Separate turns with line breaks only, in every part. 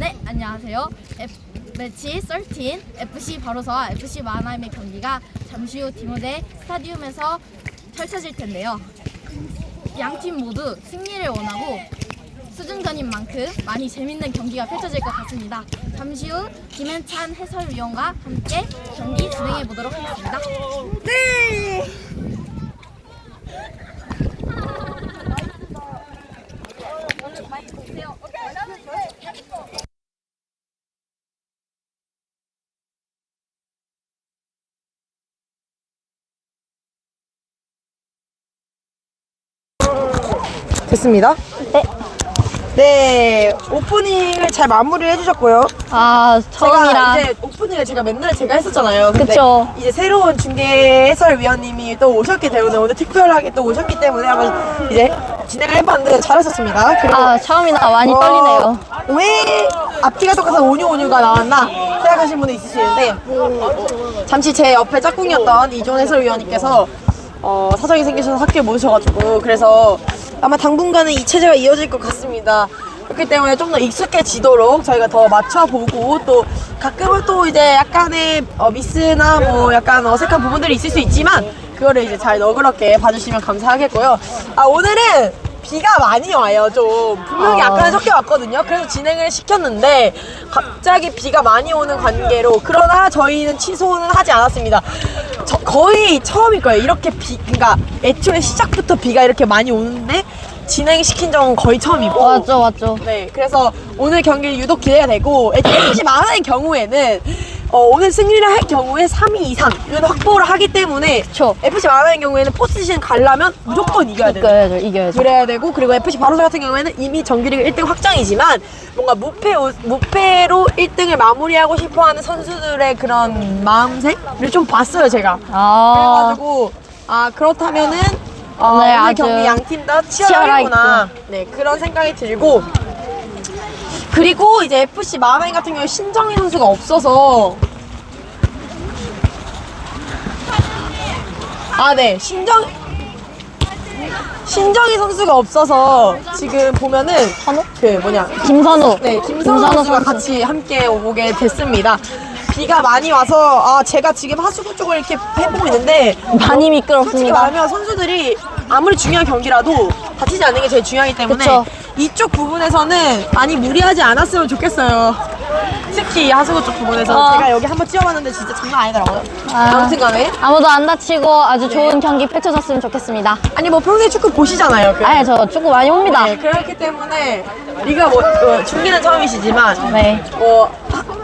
네, 안녕하세요. F, 매치 13 FC 바로서와 FC 마나임의 경기가 잠시 후 디모데 스타디움에서 펼쳐질 텐데요. 양 팀 모두 승리를 원하고 수중전인 만큼 많이 재밌는 경기가 펼쳐질 것 같습니다. 잠시 후 김현찬 해설위원과 함께 경기 진행해 보도록 하겠습니다.
됐습니다.
네.
네, 오프닝을 잘 마무리를 해주셨고요.
아, 처음이라.
제가 이제 오프닝을 제가 맨날 제가 했었잖아요. 근데
그쵸.
이제 새로운 중계 해설위원님이 또 오셨기 때문에 오늘 특별하게 또 오셨기 때문에 한번 이제 진행을 해봤는데 잘하셨습니다. 그리고
아, 처음이라 많이
어,
떨리네요.
왜 앞뒤가 똑같아서 오뉴오뉴가 나왔나 생각하시는 분이 있으시는데 잠시 제 옆에 짝꿍이었던 이존 해설위원님께서 어, 사정이 생기셔서 학교에 못 오셔가지고 그래서 아마 당분간은 이 체제가 이어질 것 같습니다. 그렇기 때문에 좀 더 익숙해지도록 저희가 더 맞춰보고 또 가끔은 또 이제 약간의 어, 미스나 뭐 약간 어색한 부분들이 있을 수 있지만 그거를 이제 잘 너그럽게 봐주시면 감사하겠고요. 아 오늘은 비가 많이 와요 좀 분명히
어.
약간 섞여 왔거든요. 그래서 진행을 시켰는데 갑자기 비가 많이 오는 관계로 그러나 저희는 취소는 하지 않았습니다. 저 거의 처음일 거예요. 이렇게 비 그러니까 애초에 시작부터 비가 이렇게 많이 오는데 진행 시킨 적은 거의 처음이고.
맞죠, 맞죠.
네, 그래서 오늘 경기 유독 기대가 되고 FC 만화의 경우에는 어, 오늘 승리를 할 경우에 3위 이상은 확보를 하기 때문에
그쵸.
FC 만화의 경우에는 포스트시즌 가려면 무조건 이겨야 돼요.
이겨야죠, 이겨야죠.
그래야 되고 그리고 FC 바로서 같은 경우에는 이미 정규리그 1등 확정이지만 뭔가 무패 무패로 1등을 마무리하고 싶어하는 선수들의 그런 마음색을 좀 봤어요 제가.
아,
그래가지고 아 그렇다면은 어,
네,
오늘
아주
경기 양 팀 다
치열하겠구나.
치열하구나. 네 그런 생각이 들고 그리고 이제 FC 마하인 같은 경우에 신정희 선수가 없어서 아 네 신정 신정희 선수가 없어서 지금 보면은
선호?
그 뭐냐
김선우.
네, 김선우 선수가 같이 함께 오게 됐습니다. 비가 많이 와서 아 제가 지금 하수구 쪽을 이렇게 해보고 있는데
많이
솔직히
미끄럽습니다.
말하면 선수들이 아무리 중요한 경기라도 다치지 않는 게 제일 중요하기 때문에
그쵸.
이쪽 부분에서는 많이 무리하지 않았으면 좋겠어요. 특히 하수구 쪽 부분에서
어.
제가 여기 한번 뛰어봤는데 진짜 장난 아니더라고요.
아.
아무튼간에
아무도 안 다치고 아주 좋은 경기 펼쳐졌으면 좋겠습니다.
아니 뭐 평소에 축구 보시잖아요. 그.
아예 저 축구 많이 옵니다.
네, 그렇기 때문에 리가 뭐 어, 중계는 처음이시지만
네.
뭐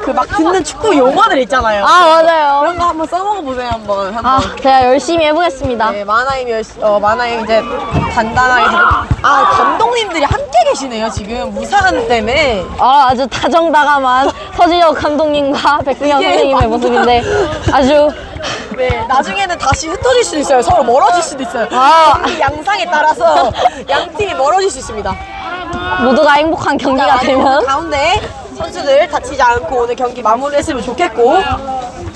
그 막 듣는 축구 용어들 있잖아요.
아, 맞아요.
그런 거 한번 써먹어 보세요 한번 한번.
아, 제가 열심히 해보겠습니다.
네, 마나임 열, 어, 마나임 이제 단단하게 지금 아 감독님들이 함께 계시네요 지금 무사한 때문에
아, 아주 다정다감한 서지혁 감독님과 백승현
이게
선생님의
맞나?
모습인데 아주
네 나중에는 다시 흩어질 수도 있어요 서로 멀어질 수도 있어요
아.
경기 양상에 따라서 양 팀이 멀어질 수 있습니다
모두가 행복한 경기가
자,
되면
가운데 선수들 다치지 않고 오늘 경기 마무리했으면 좋겠고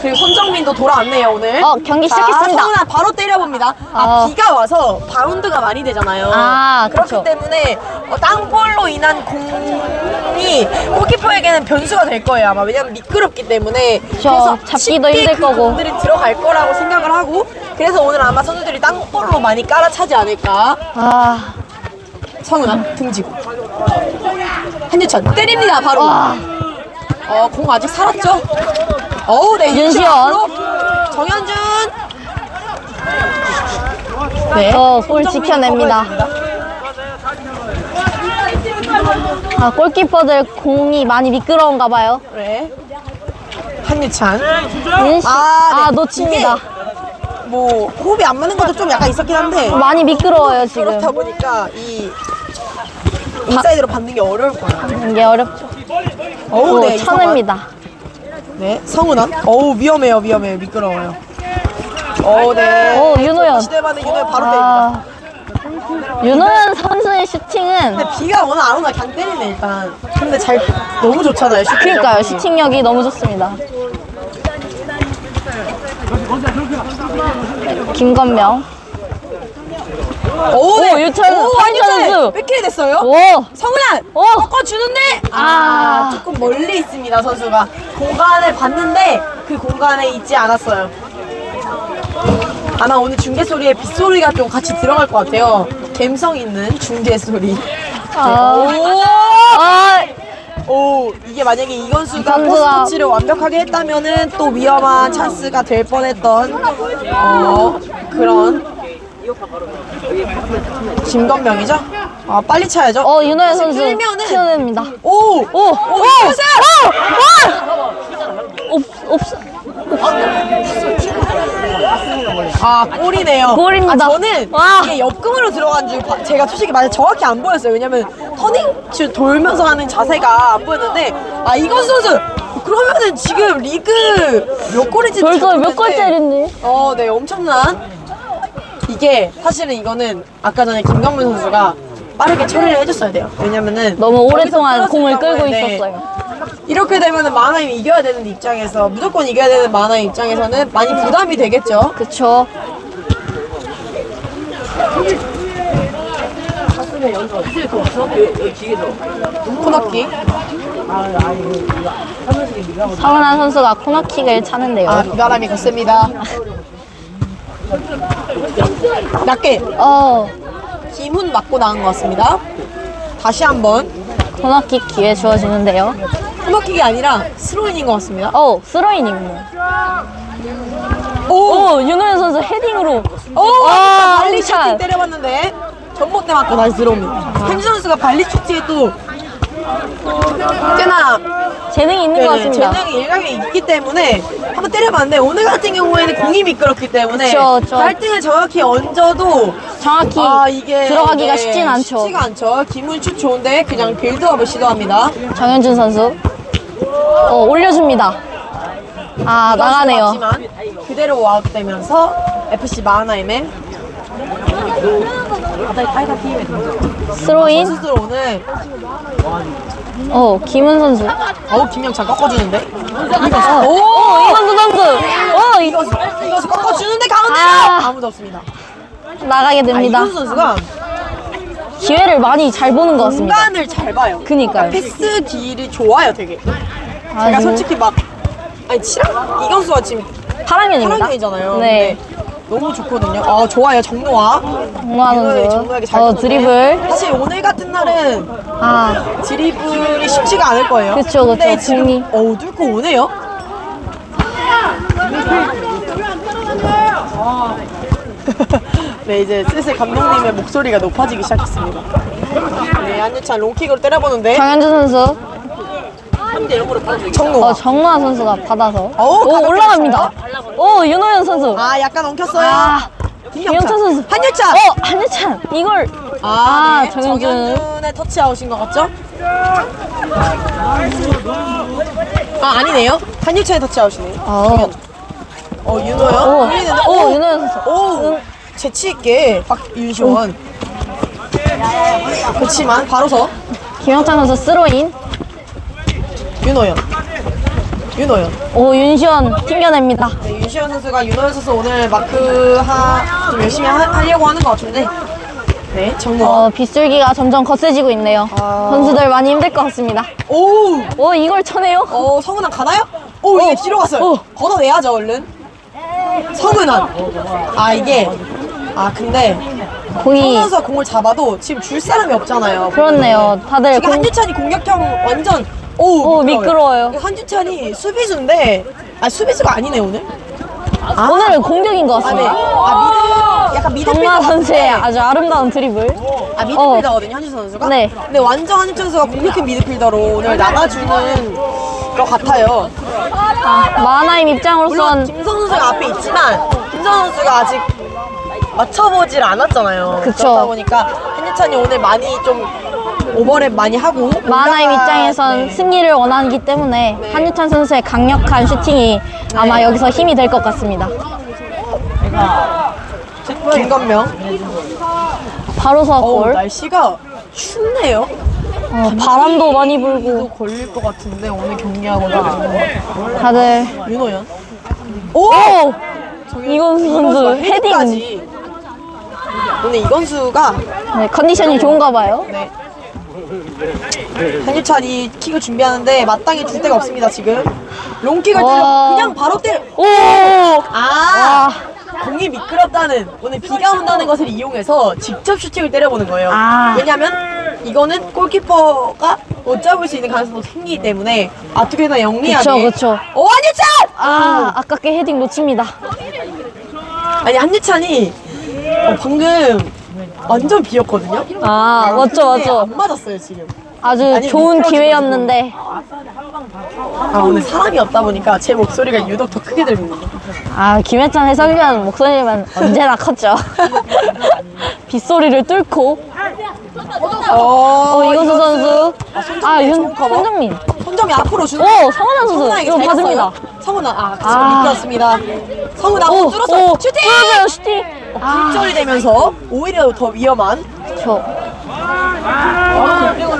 그리고 손정민도 돌아왔네요 오늘.
어, 경기
자,
시작했습니다.
성훈아 바로 때려봅니다. 아
어.
비가 와서 바운드가 많이 되잖아요.
아,
그렇기
그쵸.
때문에 어, 땅볼로 인한 공이 골키퍼에게는 변수가 될 거예요 아마 왜냐면 미끄럽기 때문에
그쵸, 잡기도
쉽게
힘들
그
거고.
공들이 들어갈 거라고 생각을 하고 그래서 오늘 아마 선수들이 땅볼로 많이 깔아차지 않을까.
아,
성훈아 등지고 한유천 때립니다 바로.
와.
어, 공 아직 살았죠? 어우, 네,
윤시원.
정현준. 네.
어, 골 지켜냅니다. 아, 골키퍼들 공이 많이 미끄러운가 봐요.
네. 한유찬. 아,
아,
네.
놓칩니다.
뭐, 호흡이 안 맞는 것도 좀 약간 있었긴 한데.
많이 미끄러워요, 지금.
그렇다 보니까 이 인사이드로 받는 게 어려울 거예요.
이게 어렵죠.
어우,
오,
네.
천입니다.
네, 성훈아. 어우, 위험해요, 위험해요. 미끄러워요. 어우, 네.
오, 윤호연.
시대반의 윤호연 바로 때립니다.
아, 윤호연 선수의 슈팅은
근데 비가 오나 안 오나 그냥 때리네 일단 근데 잘 너무 좋잖아요 슈팅
그러니까요, 슈팅력이 너무 좋습니다. 김건명.
오, 네.
오, 유찬,
오,
한유찬 선수.
뺏기게 됐어요.
오!
성훈아
오!
꺾어주는데 아,
아.
조금 멀리 있습니다 선수가 공간을 봤는데 그 공간에 있지 않았어요 아마 오늘 중계 소리에 빗소리가 좀 같이 들어갈 것 같아요 감성 있는 중계 소리
아, 아,
오 이게 만약에 이건수가
선수가-
포스터치를 완벽하게 했다면은 또 위험한 찬스가 될 뻔했던 어 그런 김건명이죠? 아 빨리 차야죠.
어, 윤호연 선수
끌면은-
튀어냅니다.
오!
오! 오! 오! 없, 없,
아 골이네요.
골입니다.
아, 저는
와.
이게 옆금으로 들어간 줄 봐- 제가 솔직히 말해 정확히 안 보였어요. 왜냐면 터닝 돌면서 하는 자세가 안 보였는데 아 이건 선수 그러면은 지금 리그 몇 골인지
벌써 잘몇 골째린지?
어, 네, 엄청난. 이게 사실은 이거는 아까 전에 김강민 선수가 빠르게 처리를 해줬어야 돼요. 왜냐면은
너무 오랫동안 공을
끌었을
끌고
경우에, 네,
있었어요.
이렇게 되면은 마하나임이 이겨야 되는 입장에서 무조건 이겨야 되는 마하나임 입장에서는 많이 부담이 되겠죠.
그쵸.
코너킥.
서은한 선수가 코너킥을 차는데요.
아, 비바람이 갔습니다. 낮게
어,
김훈 맞고 나온 것 같습니다. 다시 한번
코너킥 기회 주어지는데요.
코너킥이 아니라 스로인인 것 같습니다.
어, 스로인입니다.
오!
오, 윤호연 선수 헤딩으로.
오!
와,
발리. 슈팅 때려봤는데 전봇대 맞고 다시 들어옵니다. henry 선수가 발리 슈팅에 또 꽤나
재능이 있는 것
네,
같습니다.
재능이 일각에 있기 때문에 한번 때려봤는데 오늘 같은 경우에는 공이 미끄럽기 때문에
그쵸, 그쵸.
발등을 정확히 얹어도
정확히
아 이게
들어가기가
네,
쉽진 않죠.
쉽지가 않죠. 김훈 슛 좋은데 그냥 빌드업을 시도합니다.
정현준 선수. 어, 올려줍니다. 아, 나가네요.
맞지만 그대로 와웃되면서 FC 마하나임의
스로인.
선수들 오늘
어, 김은 선수.
어우 김영찬 꺾어주는데
어,
오!
오, 이건수 선수. 어, 이,
이거 꺾어주는데 가운데로
아.
아. 무도 없습니다.
나가게
아,
됩니다.
이건 선수가
기회를 많이 잘 보는 것 같습니다.
공간을 잘 봐요.
그니까요.
패스 딜이 좋아요, 되게. 제가
아주
솔직히 막 아니 치랑 이건수가 지금
8학년입니다.
8학년이잖아요.
네.
너무 좋거든요. 아 좋아요, 정노아.
정노아
이거는
선수.
정노아에게 잘
어, 드리블.
사실 오늘 같은 날은
아,
드리블이 쉽지가 않을 거예요.
그쵸, 그쵸.
근데 지금
공이.
어우 뚫고 오네요. 네 이제 슬슬 감독님의 목소리가 높아지기 시작했습니다. 네 한유찬 롱킥으로 때려보는데
정현준 선수.
정노아.
어, 정노아 선수가 받아서.
어우,
오,
가볍게
올라갑니다. 오, 윤호연 선수.
아 약간 엉켰어요.
아, 김영찬 선수.
한유찬.
어, 한유찬. 이걸.
아,
아,
네.
정현준.
정현준의 터치아웃인 것 같죠? 아 아니네요. 한유찬의 터치아웃이네요.
어.
정현. 어 윤호연.
오,
흘리는데,
오,
오,
윤호연 선수.
오 재치 있게 박윤시원. 그렇지만 바로서
김영찬 선수 스로인.
윤호연. 윤호연.
오, 윤시원 튕겨냅니다.
네, 윤시원 선수가 윤호연 선수 오늘 마크 하, 좀 열심히 하, 하려고 하는 것 같은데. 네, 정모.
어, 빗줄기가 점점 거세지고 있네요.
아.
선수들 많이 힘들 것 같습니다.
오,
오, 이걸 쳐내요?
어, 성은아 가나요? 오, 이게 뒤로 갔어요.
어.
걷어내야죠, 얼른. 성은아. 아, 이게. 아, 근데.
공이.
성은아가 공을 잡아도 지금 줄 사람이 없잖아요.
그렇네요. 다들
지금
공,
한유찬이 공격형 완전. 오,
오, 미끄러워요.
한유찬이 수비수인데. 아, 수비수가 아니네, 오늘. 아,
오늘은 공격인 것
아, 네.
같습니다.
아, 미드. 약간 미드필더.
정마 선수의. 아주 아름다운 드리블.
아 미드필더거든요 한유찬 선수가.
네.
근데 완전 한유찬 선수가 공격형 미드필더로 오늘 나가주는 것 같아요.
아, 마하나임
물론
입장으로선
김선 선수가 앞에 있지만 김선 선수가 아직 맞춰보질 않았잖아요.
그쵸.
그러다 보니까 한유찬이 오늘 많이 좀 오버랩 많이 하고
마하나임
올라가-
입장에선
네.
승리를 원하기 때문에
네.
한유찬 선수의 강력한 슈팅이 아마 여기서 힘이 될 것 같습니다.
김건명.
바로서
어우
골.
날씨가 춥네요.
어, 바람도 많이 불고
또 걸릴 것 같은데 오늘 경기하고 나서
다들
윤호연. 오!
오! 이건수 선수 헤딩.
헤딩까지. 오늘 이건수가
네, 컨디션이 좋은가 봐요.
네. 한유찬이 킥을 준비하는데 마땅히 줄 데가 없습니다 지금. 롱킥을 때려
와.
그냥 바로 때려.
오!
아 공이 미끄럽다는 오늘 비가 온다는 것을 이용해서 직접 슈팅을 때려보는 거예요.
아.
왜냐면 이거는 골키퍼가 못 잡을 수 있는 가능성도 생기기 때문에 아투게나 영리하게.
그쵸, 그쵸.
오 한유찬!
아, 아깝게 헤딩 놓칩니다.
아니 한유찬이 어, 방금 완전 비었거든요.
아, 맞죠,
근데
맞죠.
안 맞았어요 지금.
아주
아니,
좋은
미끄러지고
기회였는데.
아 오늘 사람이 없다 보니까 제 목소리가 유독 더 크게 들립니다.
아, 김혜찬 해설위원 목소리만 언제나 컸죠. 빗소리를 뚫고.
어,
어, 이건수 선수. 아,
손정민
윤,
좋은 커버.
손정민.
손정이 앞으로 주는.
오, 성원아 선수.
성훈아
이거
잘
받습니다.
성훈아 아, 그쵸,
아.
미끄럽습니다. 성훈아
오,
오, 뚫었어.
오,
슈팅!
뚫었어요, 슈팅. 아,
굴절이 되면서 오히려 더 위험한
저.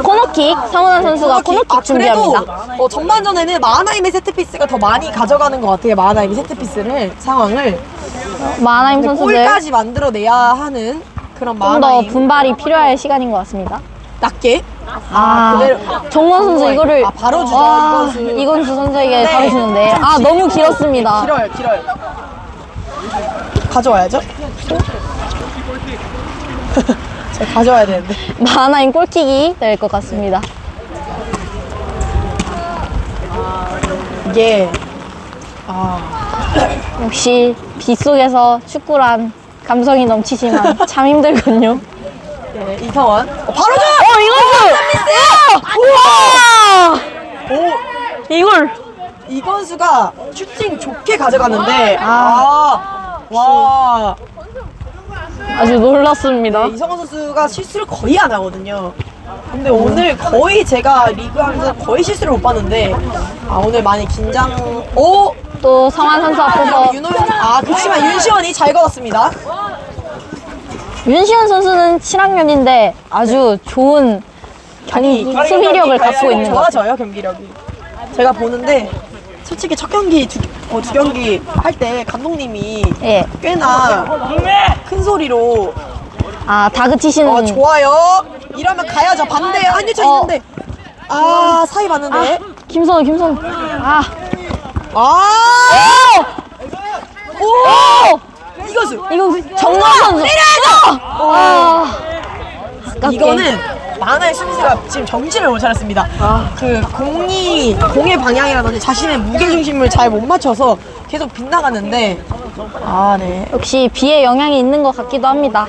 코너킥. 성훈아 선수가 코너킥
아, 그래도
준비합니다.
어, 전반전에는 마하나임의 세트피스가 더 많이 가져가는 것 같아요. 마하나임이 세트피스를 상황을
마하나임 선수들
골까지 만들어내야 하는 그런
좀 더
마하나임
분발이 필요할 시간인 것 같습니다.
낮게
아,
그대로.
정원 선수 이거를
아, 바로 주죠,
와,
이건수.
이건수 선수에게
네.
바로 주는데 아 너무 길었습니다.
길어요, 길어요. 가져와야죠. 제가 가져와야 되는데.
마하나임 골킥이 될 것 같습니다.
이게 아
역시 빗속에서 축구란 감성이 넘치지만 참 힘들군요.
네, 이성원 어, 바로 줘!
어 이건수! 우와!
오
이걸
이건수가 슈팅 좋게 가져갔는데 아, 와
아주 놀랐습니다.
네, 이성원 선수가 실수를 거의 안 하거든요. 근데 오늘 거의 제가 리그 하면서 거의 실수를 못 봤는데 아 오늘 많이 긴장 오
또 성환 선수 앞에서
윤호연 아 그렇지만 윤시원이 잘 걸었습니다.
윤시현 선수는 7학년인데 아주 좋은 경, 수비력을 갖고 있는 것 같아요.
좋아져요 경기력이. 제가 보는데 솔직히 첫 경기 두, 어, 두 경기 할 때 감독님이
예.
꽤나 큰 소리로
아 다그치시는
어 좋아요. 이러면 가야죠. 반대. 한유찬
어.
있는데. 아 사이
아,
봤는데.
김선우 김선우. 아.
아!
오!
이거수
이거 정말 선수 때려야죠! 아.
이거는 만화의 수비수가 지금 정신을 못 차렸습니다. 그 공이 공의 방향이라든지 자신의 무게 중심을 잘 못 맞춰서 계속 빗나갔는데 아 네.
역시 비의 영향이 있는 것 같기도 합니다.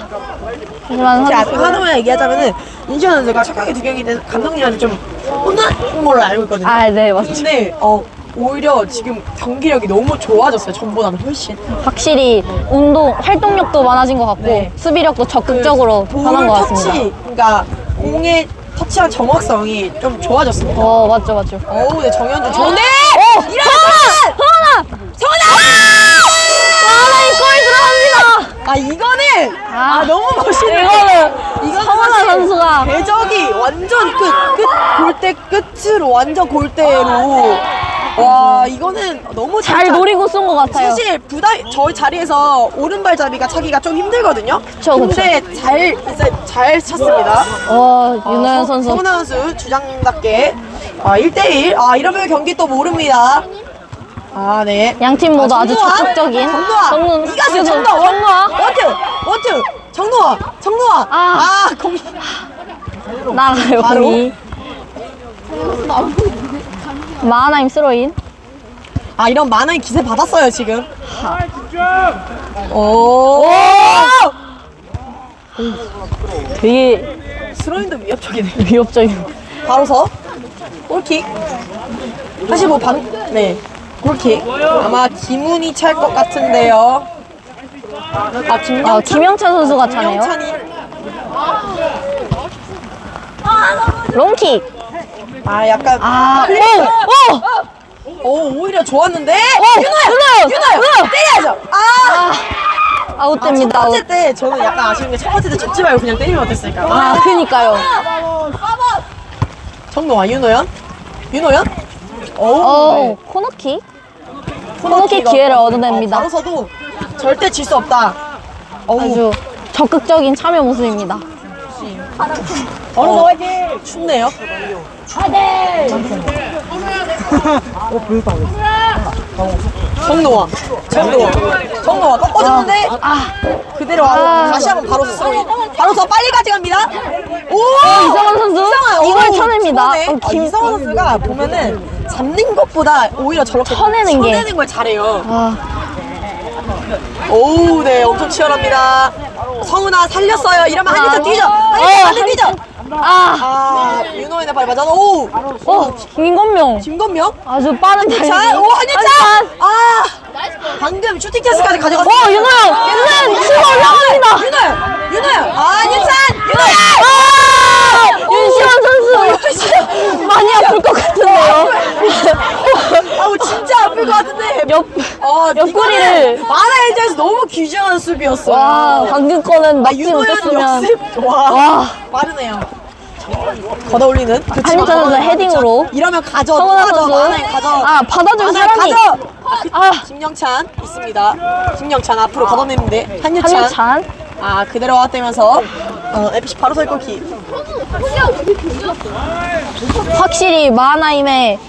하지만 선-
하나만 얘기하자면은 인시현 선수가 첫 경기 두 경기 때 감독님한테 좀 혼난 걸로 알고 있거든요.
아, 네, 맞죠.
근데 어 오히려 지금 경기력이 너무 좋아졌어요. 전보다는 훨씬.
확실히 운동 활동력도 많아진 것 같고
네.
수비력도 적극적으로
볼
변한 것
터치,
같습니다.
그러니까 공의 터치한 정확성이 좀 좋아졌습니다.
어 맞죠 맞죠.
어우, 네 정현준 좋은데.
오!
일어나!
성환아! 성환아! 골 들어갑니다.
아 이거는 아,
아,
너무 멋있네.
이거는
이거는
성환아
사실
선수가
궤적이 완전 끝, 끝 골대 끝으로 완전 골대로 와 이거는 너무
잘
진짜-
노리고 쏜 것 같아요.
사실 부담 저희 자리에서 오른발잡이가 차기가 좀 힘들거든요.
그쵸,
근데 잘 진짜 잘 쳤습니다.
어 윤호연 선수
성훈아 선수 주장답게 아 1대1 아 이러면 경기 또 모릅니다. 아 네.
양 팀 모두 아 주
정노아?
적극적인
정노아
정노- 정노-
정노아
정노아
원투 원투 정노아 정노아
아.
아 공이
나가요
바로?
공이. 마하나임 스로인.
아 이런 만화의 기세 받았어요 지금. 오.
되게
스로인도 위협적이네.
위협적인.
바로 서 골킥. 사실 뭐방네 골킥. 아마 김훈이 찰 것 같은데요. 아 김영
어, 김영찬 선수가 차네요.
김영찬이
롱킥.
아 약간
아, 오! 오!
오 오히려 좋았는데
윤호연!
윤호야
윤호연!
때려야죠. 아. 아, 첫
아웃됩니다. 아웃.
번째 때 저는 약간 아쉬운 게 첫 번째 때 접지 말고 그냥 때리면 어땠을까?
아, 그니까요.
정노아 윤호연? 윤호연? 오,
어,
네.
코너킥. 코너킥 기회를 얻어냅니다.
어, 바로서도 절대 질 수 없다. 어우,
아주 적극적인 참여 모습입니다.
어, 춥네요. 정노아, 정노아, 정노아 꺾어주는데 그대로 와서 다시 한번 바로 스스로 바로 서 빨리 가져갑니다. 오,
이성원 선수
이상한,
이걸
오,
쳐냅니다. 어,
어,
김-
이성원 선수가 보면은 잡는 것보다 오히려 저렇게
쳐내는 게.
쳐내는 걸 잘해요.
아,
오우, 네, 엄청 치열합니다. 성훈아 살렸어요. 이러면 한이자 뛰죠. 반대 뛰죠.
아,
아, 윤호인의 발 맞아. 오,
어, 김건명
김건명.
아주 빠른
자,
타이밍.
오 한유찬. 아, 방금 슈팅 찬스까지 가져갔어.
어, 윤호영! 윤호영! 치고 올라갑니다!
윤호야, 윤호야. 아, 한유찬, 윤호야.
아! 윤시원 선수! 많이 아플 것 같은데요?
아우 진짜 아플 것 같은데.
옆,
어,
옆구리를.
만화일자에서 너무 귀중한 수비였어.
와, 방금 거는
아,
막지
윤호연
못했으면.
역습. 와,
와,
빠르네요. 걷어 올리는. 그
한유찬 선수 헤딩으로.
이러면 가져.
성훈아
가져.
선수.
가져.
아, 받아줄
만화일
사람이.
가져.
아,
김영찬 있습니다. 김영찬 앞으로 걷어내는데 한유찬.
한유찬.
아 그대로 왔다면서 어, FC 바로 설 골키.
확실히 마하나임의